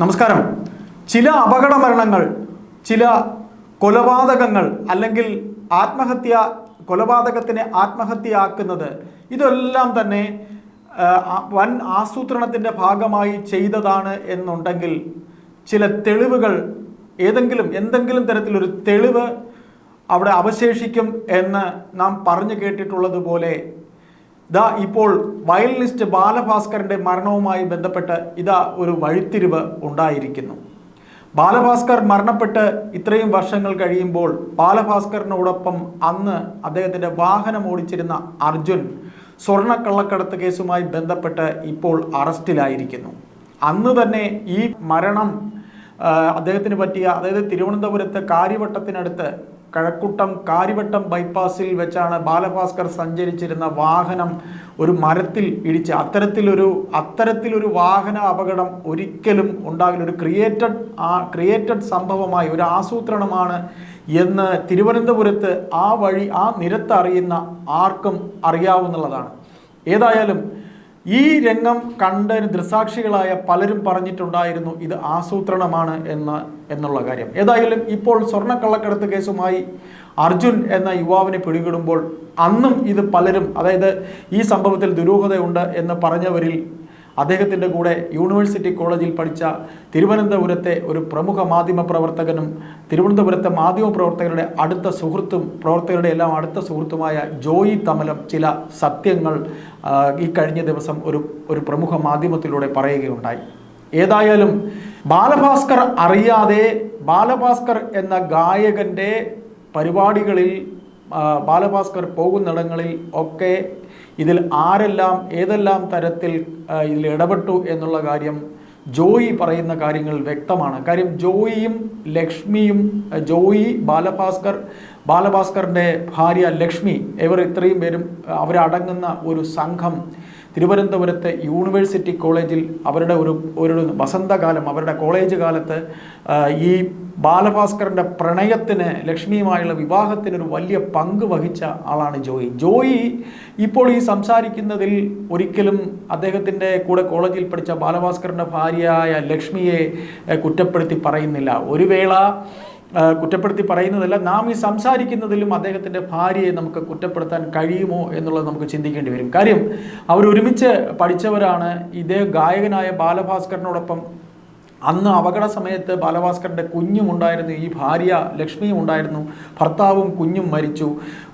നമസ്കാരം. ചില അപകട മരണങ്ങൾ ചില കൊലപാതകങ്ങൾ അല്ലെങ്കിൽ ആത്മഹത്യ കൊലപാതകത്തിനെ ആത്മഹത്യയാക്കുന്നത് ഇതെല്ലാം തന്നെ വൻ ആസൂത്രണത്തിന്റെ ഭാഗമായി ചെയ്തതാണ് എന്നുണ്ടെങ്കിൽ ചില തെളിവുകൾ ഏതെങ്കിലും എന്തെങ്കിലും തരത്തിലൊരു തെളിവ് അവിടെ അവശേഷിക്കും എന്ന് നാം പറഞ്ഞു കേട്ടിട്ടുള്ളതുപോലെ ഇതാ ഇപ്പോൾ വയലിനിസ്റ്റ് ബാലഭാസ്കറിന്റെ മരണവുമായി ബന്ധപ്പെട്ട് ഇതാ ഒരു വഴിത്തിരിവ് ഉണ്ടായിരിക്കുന്നു. ബാലഭാസ്കർ മരണപ്പെട്ട് ഇത്രയും വർഷങ്ങൾ കഴിയുമ്പോൾ ബാലഭാസ്കറിനോടൊപ്പം അന്ന് അദ്ദേഹത്തിന്റെ വാഹനം ഓടിച്ചിരുന്ന അർജുൻ സ്വർണക്കള്ളക്കടത്ത് കേസുമായി ബന്ധപ്പെട്ട് ഇപ്പോൾ അറസ്റ്റിലായിരിക്കുന്നു. അന്ന് തന്നെ ഈ മരണം അദ്ദേഹത്തിന് പറ്റിയ അതായത് തിരുവനന്തപുരത്ത് കാര്യവട്ടത്തിനടുത്ത് കഴക്കൂട്ടം കാരിവട്ടം ബൈപ്പാസിൽ വെച്ചാണ് ബാലഭാസ്കർ സഞ്ചരിച്ചിരുന്ന വാഹനം ഒരു മരത്തിൽ ഇടിച്ച് അത്തരത്തിലൊരു അത്തരത്തിലൊരു വാഹന അപകടം ഒരിക്കലും ഉണ്ടാകില്ല. ഒരു ക്രിയേറ്റഡ് ആ ക്രിയേറ്റഡ് സംഭവമായി ഒരു ആസൂത്രണമാണ് എന്ന് തിരുവനന്തപുരത്ത് ആ വഴി ആ നിരത്ത് അറിയുന്ന ആർക്കും അറിയാവുന്നതാണ്. ഏതായാലും ഈ രംഗം കണ്ടതിന് ദൃസാക്ഷികളായ പലരും പറഞ്ഞിട്ടുണ്ടായിരുന്നു ഇത് ആസൂത്രണമാണ് എന്ന് എന്നുള്ള കാര്യം. ഏതായാലും ഇപ്പോൾ സ്വർണക്കള്ളക്കടത്ത് കേസുമായി അർജുൻ എന്ന യുവാവിനെ പിടികിടുമ്പോൾ അന്നും ഇത് പലരും അതായത് ഈ സംഭവത്തിൽ ദുരൂഹതയുണ്ട് എന്ന് പറഞ്ഞവരിൽ അദ്ദേഹത്തിന്റെ കൂടെ യൂണിവേഴ്സിറ്റി കോളേജിൽ പഠിച്ച തിരുവനന്തപുരത്തെ ഒരു പ്രമുഖ മാധ്യമ പ്രവർത്തകനും തിരുവനന്തപുരത്തെ മാധ്യമ പ്രവർത്തകരുടെ അടുത്ത സുഹൃത്തും പ്രവർത്തകരുടെ എല്ലാം അടുത്ത സുഹൃത്തുമായ ജോയി തമലം ചില സത്യങ്ങൾ ഈ കഴിഞ്ഞ ദിവസം ഒരു ഒരു പ്രമുഖ മാധ്യമത്തിലൂടെ പറയുകയുണ്ടായി. ഏതായാലും ബാലഭാസ്കർ അറിയാതെ ബാലഭാസ്കർ എന്ന ഗായകന്റെ പരിപാടികളിൽ ബാലഭാസ്കർ പോകുന്നിടങ്ങളിൽ ഒക്കെ ഇതിൽ ആരെല്ലാം ഏതെല്ലാം തരത്തിൽ ഇതിൽ ഇടപെട്ടു എന്നുള്ള കാര്യം ജോയി പറയുന്ന കാര്യങ്ങൾ വ്യക്തമാണ്. കാര്യം ജോയിയും ലക്ഷ്മിയും ജോയി ബാലഭാസ്കർ ബാലഭാസ്കറിന്റെ ഭാര്യ ലക്ഷ്മി ഇവർ ഇത്രയും പേരും അവരടങ്ങുന്ന ഒരു സംഘം തിരുവനന്തപുരത്തെ യൂണിവേഴ്സിറ്റി കോളേജിൽ അവരുടെ ഒരു ഒരു വസന്തകാലം അവരുടെ കോളേജ് കാലത്ത് ഈ ബാലഭാസ്കറിന്റെ പ്രണയത്തിന് ലക്ഷ്മിയുമായുള്ള വിവാഹത്തിന് ഒരു വലിയ പങ്ക് വഹിച്ച ആളാണ് ജോയി. ജോയി ഇപ്പോൾ ഈ സംസാരിക്കുന്നതിൽ ഒരിക്കലും അദ്ദേഹത്തിന്റെ കൂടെ കോളേജിൽ പഠിച്ച ബാലഭാസ്കറിന്റെ ഭാര്യയായ ലക്ഷ്മിയെ കുറ്റപ്പെടുത്തി പറയുന്നില്ല. ഒരു വേള കുറ്റപ്പെടുത്തി പറയുന്നതല്ല നാം ഈ സംസാരിക്കുന്നതിലും അദ്ദേഹത്തിന്റെ ഭാര്യയെ നമുക്ക് കുറ്റപ്പെടുത്താൻ കഴിയുമോ എന്നുള്ളത് നമുക്ക് ചിന്തിക്കേണ്ടി വരും. കാര്യം അവർ ഒരുമിച്ച് പഠിച്ചവരാണ്. ഇതേ ഗായകനായ ബാലഭാസ്കറിനോടൊപ്പം അന്ന് അപകട സമയത്ത് ബാലഭാസ്കറിന്റെ കുഞ്ഞും ഉണ്ടായിരുന്നു ഈ ഭാര്യ ലക്ഷ്മിയും ഉണ്ടായിരുന്നു ഭർത്താവും കുഞ്ഞും മരിച്ചു.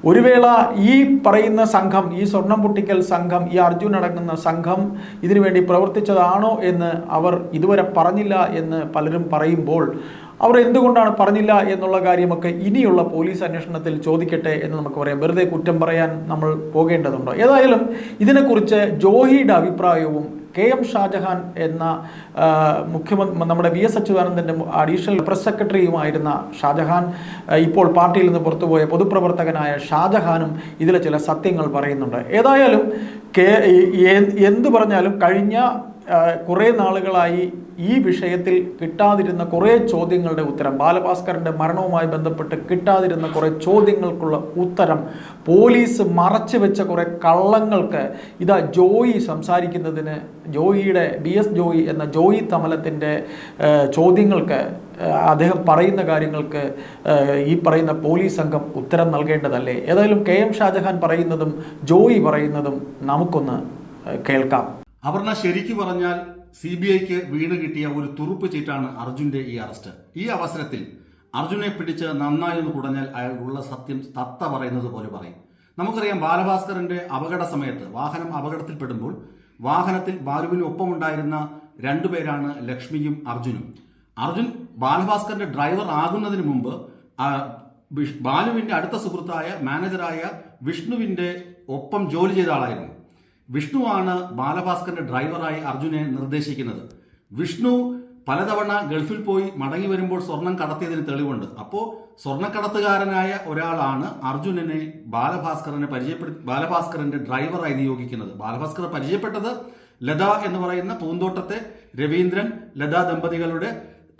ഒരു വേള ഈ പറയുന്ന സംഘം ഈ സ്വർണം പൊട്ടിക്കൽ സംഘം ഈ അർജുൻ അടങ്ങുന്ന സംഘം ഇതിനുവേണ്ടി പ്രവർത്തിച്ചതാണോ എന്ന് അവർ ഇതുവരെ പറഞ്ഞില്ല എന്ന് പലരും പറയുമ്പോൾ അവർ എന്തുകൊണ്ടാണ് പറഞ്ഞില്ല എന്നുള്ള കാര്യമൊക്കെ ഇനിയുള്ള പോലീസ് അന്വേഷണത്തിൽ ചോദിക്കട്ടെ എന്ന് നമുക്ക് പറയാം. വെറുതെ കുറ്റം പറയാൻ നമ്മൾ പോകേണ്ടതുണ്ടോ? ഏതായാലും ഇതിനെക്കുറിച്ച് ജോഹിയുടെ അഭിപ്രായവും കെ എം ഷാജഹാൻ എന്ന മുഖ്യമന്ത്രി നമ്മുടെ വി എസ് അച്യുതാനന്ദന്റെ അഡീഷണൽ പ്രസ് സെക്രട്ടറിയുമായിരുന്ന ഷാജഹാൻ ഇപ്പോൾ പാർട്ടിയിൽ നിന്ന് പുറത്തുപോയ പൊതുപ്രവർത്തകനായ ഷാജഹാനും ഇതിലെ ചില സത്യങ്ങൾ പറയുന്നുണ്ട്. ഏതായാലും കെ എന്ത് പറഞ്ഞാലും കഴിഞ്ഞ കുറേ നാളുകളായി ഈ വിഷയത്തിൽ കിട്ടാതിരുന്ന കുറേ ചോദ്യങ്ങളുടെ ഉത്തരം ബാലഭാസ്കറിന്റെ മരണവുമായി ബന്ധപ്പെട്ട് കിട്ടാതിരുന്ന കുറേ ചോദ്യങ്ങൾക്കുള്ള ഉത്തരം പോലീസ് മറച്ചു വെച്ച കുറേ കള്ളങ്ങൾക്ക് ഇതാ ജോയി സംസാരിക്കുന്നതിന് ജോയിയുടെ ബി എസ് ജോയി എന്ന ജോയി തമലത്തിന്റെ ചോദ്യങ്ങൾക്ക് അദ്ദേഹം പറയുന്ന കാര്യങ്ങൾക്ക് ഈ പറയുന്ന പോലീസ് സംഘം ഉത്തരം നൽകേണ്ടതല്ലേ? ഏതായാലും കെ എം ഷാജഹാൻ പറയുന്നതും ജോയി പറയുന്നതും നമുക്കൊന്ന് കേൾക്കാം. അപർണ ശരിക്കു പറഞ്ഞാൽ സി ബി ഐക്ക് വീണ് കിട്ടിയ ഒരു തുറുപ്പ് ചീട്ടാണ് അർജുന്റെ ഈ അറസ്റ്റ്. ഈ അവസരത്തിൽ അർജുനെ പിടിച്ച് നന്നായി എന്ന് കുടഞ്ഞാൽ അയാൾ ഉള്ള സത്യം തത്ത പറയുന്നത് പോലെ പറയും. നമുക്കറിയാം ബാലഭാസ്കറിന്റെ അപകട സമയത്ത് വാഹനം അപകടത്തിൽപ്പെടുമ്പോൾ വാഹനത്തിൽ ബാലുവിന് ഒപ്പമുണ്ടായിരുന്ന രണ്ടുപേരാണ് ലക്ഷ്മിയും അർജുനും. അർജുൻ ബാലഭാസ്കറിന്റെ ഡ്രൈവർ ആകുന്നതിന് മുമ്പ് ബാലുവിന്റെ അടുത്ത സുഹൃത്തായ മാനേജറായ വിഷ്ണുവിന്റെ ഒപ്പം ജോലി ചെയ്ത ആളായിരുന്നു. വിഷ്ണുവാണ് ബാലഭാസ്കറിന്റെ ഡ്രൈവറായി അർജുനെ നിർദ്ദേശിക്കുന്നത്. വിഷ്ണു പലതവണ ഗൾഫിൽ പോയി മടങ്ങി വരുമ്പോൾ സ്വർണം കടത്തിയതിന് തെളിവുണ്ട്. അപ്പോൾ സ്വർണക്കടത്തുകാരനായ ഒരാളാണ് അർജുനനെ ബാലഭാസ്കറിനെ പരിചയപ്പെടുത്തി ബാലഭാസ്കറിന്റെ ഡ്രൈവറായി നിയോഗിക്കുന്നത്. ബാലഭാസ്കർ പരിചയപ്പെട്ടത് ലത എന്ന് പറയുന്ന പൂന്തോട്ടത്തെ രവീന്ദ്രൻ ലത ദമ്പതികളുടെ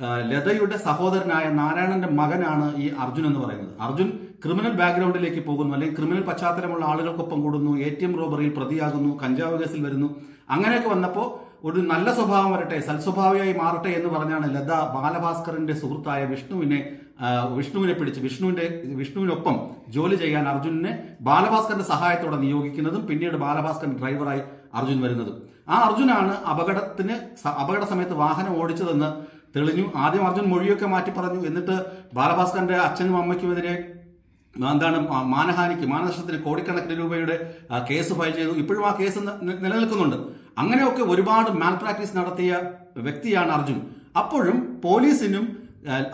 ലതയുടെ സഹോദരനായ നാരായണന്റെ മകനാണ് ഈ അർജുൻ എന്ന് പറയുന്നത്. അർജുൻ ക്രിമിനൽ ബാക്ക്ഗ്രൗണ്ടിലേക്ക് പോകുന്നു അല്ലെങ്കിൽ ക്രിമിനൽ പശ്ചാത്തലമുള്ള ആളുകൾക്കൊപ്പം കൂടുന്നു എ ടി എം റോബറിയിൽ പ്രതിയാകുന്നു കഞ്ചാവ് കേസിൽ വരുന്നു. അങ്ങനെയൊക്കെ വന്നപ്പോൾ ഒരു നല്ല സ്വഭാവം വരട്ടെ സൽസ്വഭാവിയായി മാറട്ടെ എന്ന് പറഞ്ഞാണ് ലത ബാലഭാസ്കറിന്റെ സുഹൃത്തായ വിഷ്ണുവിനെ വിഷ്ണുവിനെ പിടിച്ച് വിഷ്ണുവിന്റെ വിഷ്ണുവിനൊപ്പം ജോലി ചെയ്യാൻ അർജുനെ ബാലഭാസ്കറിന്റെ സഹായത്തോടെ നിയോഗിക്കുന്നതും പിന്നീട് ബാലഭാസ്കർ ഡ്രൈവറായി അർജുൻ വരുന്നതും. ആ അർജുനാണ് അപകടത്തിന് അപകട സമയത്ത് വാഹനം ഓടിച്ചതെന്ന് തെളിഞ്ഞു. ആദ്യം അർജുൻ മൊഴിയൊക്കെ മാറ്റി പറഞ്ഞു. എന്നിട്ട് ബാലഭാസ്കറിന്റെ അച്ഛനും അമ്മയ്ക്കുമെതിരെ എന്താണ് ആ മാനഹാനിക്ക് മാനനഷ്ടത്തിന് കോടിക്കണക്കിന് രൂപയുടെ കേസ് ഫയൽ ചെയ്തു. ഇപ്പോഴും ആ കേസ് നിലനിൽക്കുന്നുണ്ട്. അങ്ങനെയൊക്കെ ഒരുപാട് മാൽ പ്രാക്ടീസ് നടത്തിയ വ്യക്തിയാണ് അർജുൻ. അപ്പോഴും പോലീസിനും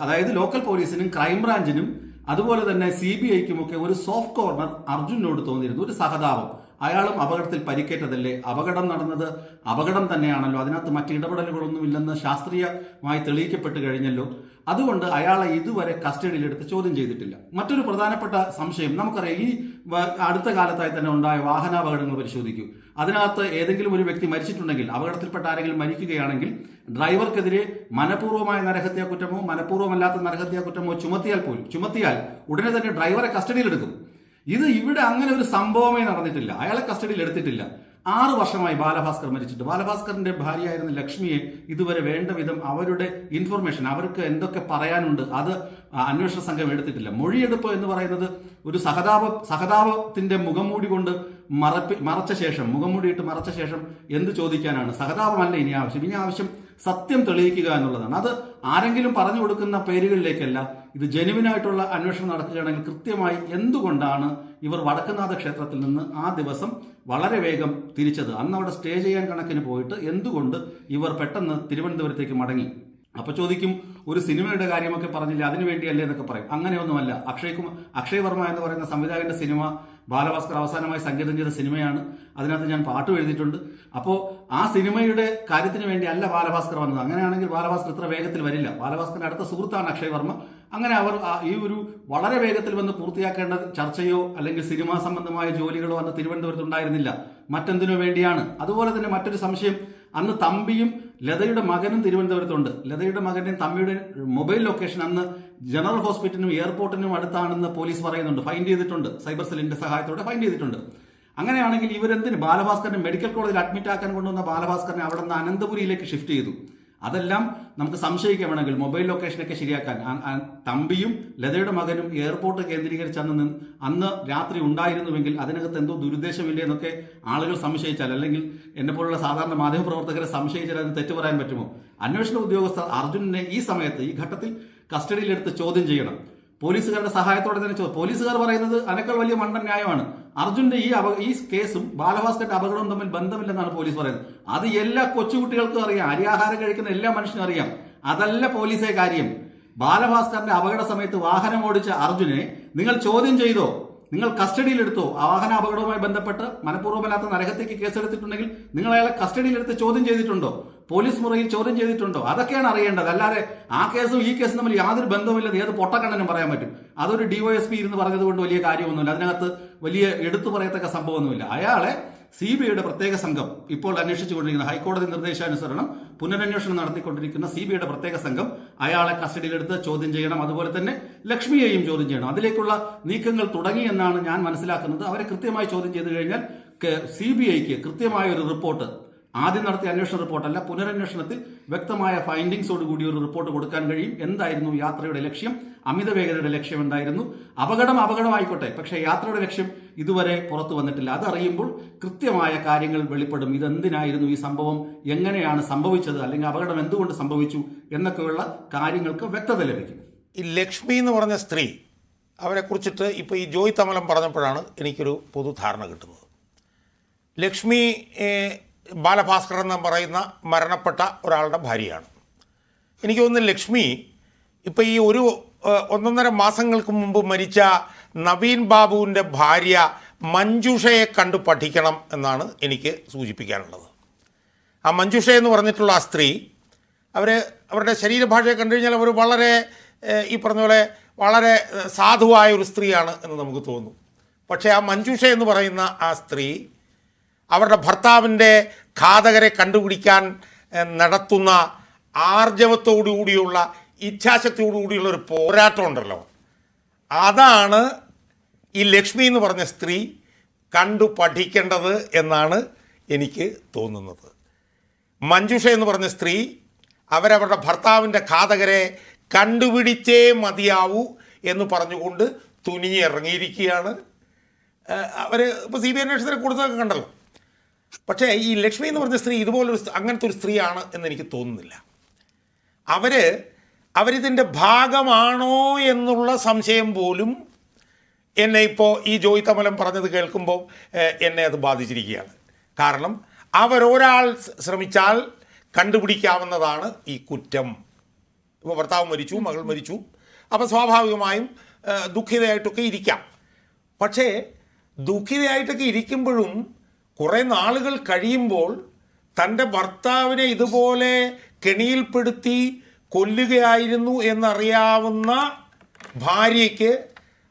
അതായത് ലോക്കൽ പോലീസിനും ക്രൈംബ്രാഞ്ചിനും അതുപോലെ തന്നെ സി ബി ഐക്കും ഒക്കെ ഒരു സോഫ്റ്റ് കോർണർ അർജുനോട് തോന്നിയിരുന്നു. ഒരു സഹതാപം. അയാളും അപകടത്തിൽ പരിക്കേറ്റതല്ലേ? അപകടം നടന്നത് അപകടം തന്നെയാണല്ലോ. അതിനകത്ത് മറ്റ് ഇടപെടലുകളൊന്നുമില്ലെന്ന് ശാസ്ത്രീയമായി തെളിയിക്കപ്പെട്ട് കഴിഞ്ഞല്ലോ. അതുകൊണ്ട് അയാളെ ഇതുവരെ കസ്റ്റഡിയിലെടുത്ത് ചോദ്യം ചെയ്തിട്ടില്ല. മറ്റൊരു പ്രധാനപ്പെട്ട സംശയം. നമുക്കറിയാം ഈ അടുത്ത കാലത്തായി തന്നെ ഉണ്ടായ വാഹനാപകടങ്ങൾ പരിശോധിക്കൂ. അതിനകത്ത് ഏതെങ്കിലും ഒരു വ്യക്തി മരിച്ചിട്ടുണ്ടെങ്കിൽ അപകടത്തിൽപ്പെട്ട ആരെങ്കിലും മരിക്കുകയാണെങ്കിൽ ഡ്രൈവർക്കെതിരെ മനഃപൂർവമായ നരഹത്യാ കുറ്റമോ മനഃപൂർവമല്ലാത്ത നരഹത്യാ കുറ്റമോ ചുമത്തിയാൽ പോലും ചുമത്തിയാൽ ഉടനെ തന്നെ ഡ്രൈവറെ കസ്റ്റഡിയിലെടുക്കും. ഇത് ഇവിടെ അങ്ങനെ ഒരു സംഭവമേ നടന്നിട്ടില്ല. അയാളെ കസ്റ്റഡിയിൽ എടുത്തിട്ടില്ല. ആറ് വർഷമായി ബാലഭാസ്കർ മരിച്ചിട്ട്. ബാലഭാസ്കറിന്റെ ഭാര്യയായിരുന്ന ലക്ഷ്മിയെ ഇതുവരെ വേണ്ട വിധം അവരുടെ ഇൻഫർമേഷൻ അവർക്ക് എന്തൊക്കെ പറയാനുണ്ട് അത് അന്വേഷണ സംഘം എടുത്തിട്ടില്ല. മൊഴിയെടുപ്പ് എന്ന് പറയുന്നത് ഒരു സഹതാപ സഹതാപത്തിന്റെ മുഖംമൂടി കൊണ്ട് മറപ്പി മറച്ച ശേഷം മുഖംമൂടിയിട്ട് മറച്ച ശേഷം എന്ത് ചോദിക്കാനാണ്? സഹതാപമല്ല ഇനി ആവശ്യം. ഇനി ആവശ്യം സത്യം തെളിയിക്കുക എന്നുള്ളതാണ്. അത് ആരെങ്കിലും പറഞ്ഞു കൊടുക്കുന്ന പേരുകളിലേക്കല്ല ഇത് ജനുവിനായിട്ടുള്ള അന്വേഷണം നടക്കുകയാണെങ്കിൽ കൃത്യമായി എന്തുകൊണ്ടാണ് ഇവർ വടക്കുന്നാഥ ക്ഷേത്രത്തിൽ നിന്ന് ആ ദിവസം വളരെ വേഗം തിരിച്ചത്? അന്ന് അവിടെ സ്റ്റേ ചെയ്യാൻ കണക്കിന് പോയിട്ട് എന്തുകൊണ്ട് ഇവർ പെട്ടെന്ന് തിരുവനന്തപുരത്തേക്ക് മടങ്ങി? അപ്പൊ ചോദിക്കും ഒരു സിനിമയുടെ കാര്യമൊക്കെ പറഞ്ഞില്ല അതിനു വേണ്ടിയല്ലേ എന്നൊക്കെ പറയും. അങ്ങനെയൊന്നുമല്ല. അക്ഷയ് കുമാർ അക്ഷയ് വർമ്മ എന്ന് പറയുന്ന സംവിധായകന്റെ സിനിമ ബാലഭാസ്കർ അവസാനമായി സംഗീതം ചെയ്ത സിനിമയാണ്. അതിനകത്ത് ഞാൻ പാട്ട് എഴുതിയിട്ടുണ്ട്. അപ്പോൾ ആ സിനിമയുടെ കാര്യത്തിന് വേണ്ടി അല്ല ബാലഭാസ്കർ വന്നത്. അങ്ങനെയാണെങ്കിൽ ബാലഭാസ്കർ ഇത്ര വേഗത്തിൽ വരില്ല. ബാലഭാസ്കറിന്റെ അടുത്ത സുഹൃത്താണ് അക്ഷയ് വർമ്മ. അങ്ങനെ അവർ ഈ ഒരു വളരെ വേഗത്തിൽ വന്ന് പൂർത്തിയാക്കേണ്ട ചർച്ചയോ അല്ലെങ്കിൽ സിനിമാ സംബന്ധമായ ജോലികളോ അന്ന് തിരുവനന്തപുരത്ത് ഉണ്ടായിരുന്നില്ല. മറ്റെന്തിനു വേണ്ടിയാണ്? അതുപോലെ തന്നെ മറ്റൊരു സംശയം. അന്ന് തമ്പിയും ലതയുടെ മകനും തിരുവനന്തപുരത്തുണ്ട്. ലതയുടെ മകന്റെയും തമ്മിയുടെ മൊബൈൽ ലൊക്കേഷൻ അന്ന് ജനറൽ ഹോസ്പിറ്റലിനും എയർപോർട്ടിനും അടുത്താണെന്ന് പോലീസ് പറയുന്നുണ്ട്. ഫൈൻഡ് ചെയ്തിട്ടുണ്ട്. സൈബർ സെല്ലിന്റെ സഹായത്തോടെ ഫൈൻഡ് ചെയ്തിട്ടുണ്ട്. അങ്ങനെയാണെങ്കിൽ ഇവരെന്തിന്? ബാലഭാസ്കറിനെ മെഡിക്കൽ കോളേജിൽ അഡ്മിറ്റ് ആക്കാൻ കൊണ്ടുവന്ന ബാലഭാസ്കറിനെ അവിടെ നിന്ന് അനന്തപുരിയിലേക്ക് ഷിഫ്റ്റ് ചെയ്തു. അതെല്ലാം നമുക്ക് സംശയിക്കാൻ വേണമെങ്കിൽ മൊബൈൽ ലൊക്കേഷനൊക്കെ ശരിയാക്കാൻ തമ്പിയും ലതയുടെ മകനും എയർപോർട്ട് കേന്ദ്രീകരിച്ച് അന്ന് അന്ന് രാത്രി ഉണ്ടായിരുന്നുവെങ്കിൽ അതിനകത്ത് എന്തോ ദുരുദ്ദേശമില്ലേ എന്നൊക്കെ ആളുകൾ സംശയിച്ചാൽ അല്ലെങ്കിൽ എന്നെ പോലുള്ള സാധാരണ മാധ്യമപ്രവർത്തകരെ സംശയിച്ചാൽ അതിന് തെറ്റു പറയാൻ പറ്റുമോ? അന്വേഷണ ഉദ്യോഗസ്ഥർ അർജുനനെ ഈ സമയത്ത് ഈ ഘട്ടത്തിൽ കസ്റ്റഡിയിലെടുത്ത് ചോദ്യം ചെയ്യണം. പോലീസുകാരുടെ സഹായത്തോടെ തന്നെ ചോദിച്ചു പോലീസുകാർ പറയുന്നത് അതിനേക്കാൾ വലിയ മണ്ടൻ ന്യായമാണ്. അർജുന്റെ ഈ ഈ കേസും ബാലഭാസ്കറിന്റെ അപകടവും തമ്മിൽ ബന്ധമില്ലെന്നാണ് പോലീസ് പറയുന്നത്. അത് എല്ലാ കൊച്ചുകുട്ടികൾക്കും അറിയാം. അരിയാഹാരം കഴിക്കുന്ന എല്ലാ മനുഷ്യനും അറിയാം. അതല്ല പോലീസെ കാര്യം. ബാലഭാസ്കറിന്റെ അപകട സമയത്ത് വാഹനം ഓടിച്ച അർജുനെ നിങ്ങൾ ചോദ്യം ചെയ്തോ? നിങ്ങൾ കസ്റ്റഡിയിലെടുത്തോ? ആ വാഹന അപകടവുമായി ബന്ധപ്പെട്ട് മനഃപൂർവമല്ലാത്ത നരകത്തേക്ക് കേസെടുത്തിട്ടുണ്ടെങ്കിൽ നിങ്ങൾ അയാളെ കസ്റ്റഡിയിലെടുത്ത് ചോദ്യം ചെയ്തിട്ടുണ്ടോ? പോലീസ് മുറിയിൽ ചോദ്യം ചെയ്തിട്ടുണ്ടോ? അതൊക്കെയാണ് അറിയേണ്ടത്. അല്ലാതെ ആ കേസും ഈ കേസും തമ്മിൽ യാതൊരു ബന്ധവുമില്ലെന്ന് ഏത് പൊട്ടക്കണ്ണനും പറയാൻ പറ്റും. അതൊരു ഡിവൈഎസ്പി ഇരുന്ന് പറഞ്ഞത് കൊണ്ട് വലിയ കാര്യമൊന്നുമില്ല. അതിനകത്ത് വലിയ എടുത്തു പറയത്തക്ക സംഭവമൊന്നുമില്ല. അയാളെ സി ബി ഐയുടെ പ്രത്യേക സംഘം ഇപ്പോൾ അന്വേഷിച്ചുകൊണ്ടിരിക്കുന്ന. ഹൈക്കോടതി നിർദ്ദേശാനുസരണം പുനരന്വേഷണം നടത്തിക്കൊണ്ടിരിക്കുന്ന സി ബി ഐയുടെ പ്രത്യേക സംഘം അയാളെ കസ്റ്റഡിയിലെടുത്ത് ചോദ്യം ചെയ്യണം. അതുപോലെ തന്നെ ലക്ഷ്മിയെയും ചോദ്യം ചെയ്യണം. അതിലേക്കുള്ള നീക്കങ്ങൾ തുടങ്ങി എന്നാണ് ഞാൻ മനസ്സിലാക്കുന്നത്. അവരെ കൃത്യമായി ചോദ്യം ചെയ്തു കഴിഞ്ഞാൽ സി ബി ഐക്ക് കൃത്യമായ ഒരു റിപ്പോർട്ട് ആദ്യം നടത്തിയ അന്വേഷണ റിപ്പോർട്ടല്ല പുനരന്വേഷണത്തിൽ വ്യക്തമായ ഫൈൻഡിങ്സോട് കൂടി ഒരു റിപ്പോർട്ട് കൊടുക്കാൻ കഴിയും. എന്തായിരുന്നു യാത്രയുടെ ലക്ഷ്യം? അമിത വേഗതയുടെ ലക്ഷ്യം എന്തായിരുന്നു? അപകടം അപകടമായിക്കോട്ടെ പക്ഷേ യാത്രയുടെ ലക്ഷ്യം ഇതുവരെ പുറത്തു വന്നിട്ടില്ല. അതറിയുമ്പോൾ കൃത്യമായ കാര്യങ്ങൾ വെളിപ്പെടും. ഇതെന്തിനായിരുന്നു ഈ സംഭവം? എങ്ങനെയാണ് സംഭവിച്ചത്? അല്ലെങ്കിൽ അപകടം എന്തുകൊണ്ട് സംഭവിച്ചു? എന്നൊക്കെയുള്ള കാര്യങ്ങൾക്ക് വ്യക്തത ലഭിക്കും. ഈ ലക്ഷ്മി എന്ന് പറഞ്ഞ സ്ത്രീ അവരെ കുറിച്ചിട്ട് ഇപ്പോൾ ഈ ജോയ് തമലം പറഞ്ഞപ്പോഴാണ് എനിക്കൊരു പൊതുധാരണ കിട്ടുന്നത്. ലക്ഷ്മി ബാലഭാസ്കർ എന്ന് പറയുന്ന മരണപ്പെട്ട ഒരാളുടെ ഭാര്യയാണ്. എനിക്ക് തോന്നുന്നു ലക്ഷ്മി ഇപ്പോൾ ഈ ഒരു ഒന്നൊന്നര മാസങ്ങൾക്ക് മുമ്പ് മരിച്ച നവീൻ ബാബുവിന്റെ ഭാര്യ മഞ്ജുഷയെ കണ്ടു പഠിക്കണം എന്നാണ് എനിക്ക് സൂചിപ്പിക്കാനുള്ളത്. ആ മഞ്ജുഷ എന്ന് പറഞ്ഞിട്ടുള്ള ആ സ്ത്രീ അവർ അവരുടെ ശരീരഭാഷയെ കണ്ടു കഴിഞ്ഞാൽ അവർ വളരെ ഈ പറഞ്ഞ പോലെ വളരെ സാധുവായ ഒരു സ്ത്രീയാണ് എന്ന് നമുക്ക് തോന്നും. പക്ഷേ ആ മഞ്ജുഷ എന്ന് പറയുന്ന ആ സ്ത്രീ അവരുടെ ഭർത്താവിന്റെ ഘാതകരെ കണ്ടുപിടിക്കാൻ നടത്തുന്ന ആർജവത്തോടുകൂടിയുള്ള ഇച്ഛാശക്തിയോടുകൂടിയുള്ള ഒരു പോരാട്ടം ഉണ്ടല്ലോ അതാണ് ഈ ലക്ഷ്മി എന്ന് പറഞ്ഞ സ്ത്രീ കണ്ടു പഠിക്കേണ്ടത് എന്നാണ് എനിക്ക് തോന്നുന്നത്. മഞ്ജുഷ എന്ന് പറഞ്ഞ സ്ത്രീ അവരവരുടെ ഭർത്താവിന്റെ ഘാതകരെ കണ്ടുപിടിച്ചേ മതിയാവൂ എന്ന് പറഞ്ഞുകൊണ്ട് തുനിഞ്ഞിറങ്ങിയിരിക്കുകയാണ്. അവർ ഇപ്പോൾ സി ബി അന്വേഷണത്തിന് കൊടുത്തൊക്കെ കണ്ടല്ലോ. പക്ഷേ ഈ ലക്ഷ്മി എന്ന് പറഞ്ഞ സ്ത്രീ ഇതുപോലൊരു അങ്ങനത്തെ ഒരു സ്ത്രീയാണ് എന്ന് എനിക്ക് തോന്നുന്നില്ല. അവർ അവരിതിന്റെ ഭാഗമാണോ എന്നുള്ള സംശയം പോലും എന്നെ ഇപ്പോൾ ഈ ജോയ് തമലം പറഞ്ഞത് കേൾക്കുമ്പോൾ എന്നെ അത് ബാധിച്ചിരിക്കുകയാണ്. കാരണം അവരൊരാൾ ശ്രമിച്ചാൽ കണ്ടുപിടിക്കാവുന്നതാണ് ഈ കുറ്റം. ഇപ്പോൾ ഭർത്താവ് മരിച്ചു മകൾ മരിച്ചു. അപ്പോൾ സ്വാഭാവികമായും ദുഃഖിതയായിട്ടൊക്കെ ഇരിക്കാം. പക്ഷേ ദുഃഖിതയായിട്ടൊക്കെ ഇരിക്കുമ്പോഴും കുറേ നാളുകൾ കഴിയുമ്പോൾ തന്റെ ഭർത്താവിനെ ഇതുപോലെ കെണിയിൽപ്പെടുത്തി കൊല്ലുകയായിരുന്നു എന്നറിയാവുന്ന ഭാര്യയ്ക്ക്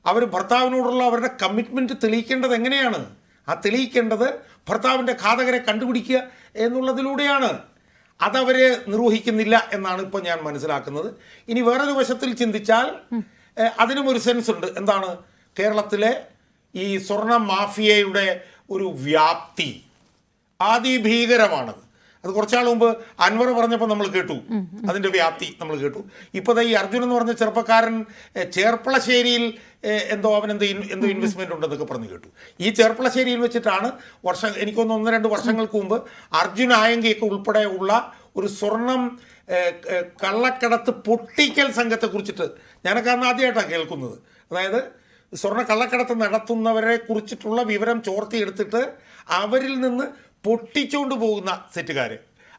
അവർ ഭർത്താവിനോടുള്ള അവരുടെ കമ്മിറ്റ്മെന്റ് തെളിയിക്കേണ്ടത് എങ്ങനെയാണ്? ആ തെളിയിക്കേണ്ടത് ഭർത്താവിന്റെ ഘാതകരെ കണ്ടുപിടിക്കുക എന്നുള്ളതിലൂടെയാണ്. അതവർ നിർവഹിക്കുന്നില്ല എന്നാണ് ഇപ്പോൾ ഞാൻ മനസ്സിലാക്കുന്നത്. ഇനി വേറൊരു വശത്തിൽ ചിന്തിച്ചാൽ അതിനും ഒരു സെൻസ് ഉണ്ട്. എന്താണ്? കേരളത്തിലെ ഈ സ്വർണ മാഫിയയുടെ ഒരു വ്യാപ്തി. അതിഭീകരമാണത് അത് കുറച്ചാൾ മുമ്പ് അൻവർ പറഞ്ഞപ്പോൾ നമ്മൾ കേട്ടു. അതിന്റെ വ്യാപ്തി നമ്മൾ കേട്ടു. ഇപ്പോൾ ഈ അർജുൻ എന്ന് പറഞ്ഞ ചെറുപ്പക്കാരൻ ചേർപ്പളശ്ശേരിയിൽ എന്തോ അവൻ എന്തോ എന്തോ ഇൻവെസ്റ്റ്മെന്റ് ഉണ്ടെന്നൊക്കെ പറഞ്ഞു കേട്ടു. ഈ ചേർപ്പളശ്ശേരിയിൽ വെച്ചിട്ടാണ് വർഷം എനിക്കൊന്ന് ഒന്ന് രണ്ട് വർഷങ്ങൾക്ക് മുമ്പ് അർജുൻ ആയങ്കിയൊക്കെ ഉൾപ്പെടെ ഉള്ള ഒരു സ്വർണം കള്ളക്കടത്ത് പൊട്ടിക്കൽ സംഘത്തെ കുറിച്ചിട്ട് ഞാനൊക്കെ അന്ന് ആദ്യമായിട്ടാണ് കേൾക്കുന്നത്. അതായത് സ്വർണ കള്ളക്കടത്ത് നടത്തുന്നവരെ കുറിച്ചിട്ടുള്ള വിവരം ചോർത്തിയെടുത്തിട്ട് അവരിൽ നിന്ന് പൊട്ടിച്ചുകൊണ്ട് പോകുന്ന സെറ്റുകാർ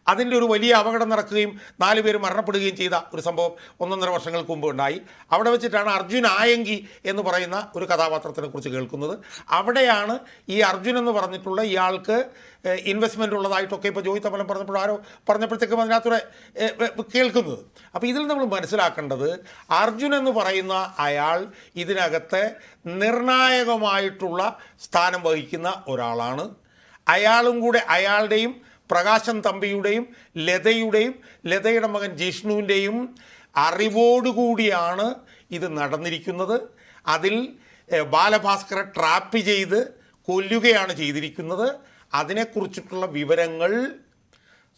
അതിന്റെ ഒരു വലിയ അപകടം നടക്കുകയും നാല് പേര് മരണപ്പെടുകയും ചെയ്ത ഒരു സംഭവം ഒന്നൊന്നര വർഷങ്ങൾക്ക് മുമ്പ് ഉണ്ടായി. അവിടെ വെച്ചിട്ടാണ് അർജുൻ ആയങ്കി എന്ന് പറയുന്ന ഒരു കഥാപാത്രത്തിനെ കുറിച്ച് കേൾക്കുന്നത്. അവിടെയാണ് ഈ അർജുൻ എന്ന് പറഞ്ഞിട്ടുള്ള ഇയാൾക്ക് ഇൻവെസ്റ്റ്മെന്റ് ഉള്ളതായിട്ടൊക്കെ ഇപ്പോൾ ജോയി തമലം പറഞ്ഞപ്പോൾ ആരോ പറഞ്ഞപ്പോഴത്തേക്കും അതിനകത്തൂടെ കേൾക്കുന്നത്. അപ്പോൾ ഇതിൽ നമ്മൾ മനസ്സിലാക്കേണ്ടത് അർജുൻ എന്ന് പറയുന്ന അയാൾ ഇതിനകത്ത് നിർണായകമായിട്ടുള്ള സ്ഥാനം വഹിക്കുന്ന ഒരാളാണ്. അയാളും കൂടെ അയാളുടെയും പ്രകാശൻ തമ്പിയുടെയും ലതയുടെയും ലതയുടെ മകൻ ജിഷ്ണുവിന്റെയും അറിവോടുകൂടിയാണ് ഇത് നടന്നിരിക്കുന്നത്. അതിൽ ബാലഭാസ്കരെ ട്രാപ്പ് ചെയ്ത് കൊല്ലുകയാണ് ചെയ്തിരിക്കുന്നത്. അതിനെക്കുറിച്ചിട്ടുള്ള വിവരങ്ങൾ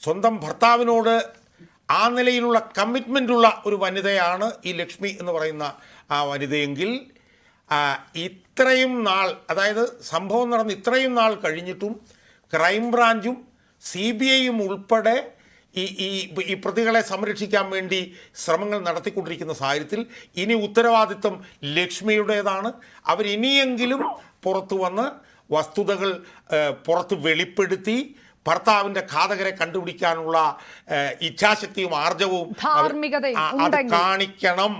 സ്വന്തം ഭർത്താവിനോട് ആ നിലയിലുള്ള കമ്മിറ്റ്മെന്റുള്ള ഒരു വനിതയാണ് ഈ ലക്ഷ്മി എന്ന് പറയുന്ന ആ വനിതയെങ്കിൽ ഇത്രയും നാൾ അതായത് സംഭവം നടന്ന് ഇത്രയും നാൾ കഴിഞ്ഞിട്ടും ക്രൈംബ്രാഞ്ചും സി ബി ഐയും ഉൾപ്പെടെ ഈ ഈ ഈ പ്രതികളെ സംരക്ഷിക്കാൻ വേണ്ടി ശ്രമങ്ങൾ നടത്തിക്കൊണ്ടിരിക്കുന്ന സാഹചര്യത്തിൽ ഇനി ഉത്തരവാദിത്വം ലക്ഷ്മിയുടേതാണ് അവരിനിയെങ്കിലും പുറത്തു വന്ന് വസ്തുതകൾ പുറത്ത് വെളിപ്പെടുത്തി ഭർത്താവിന്റെ ഘാതകരെ കണ്ടുപിടിക്കാനുള്ള ഇച്ഛാശക്തിയും ആർജവും. കാണിക്കണം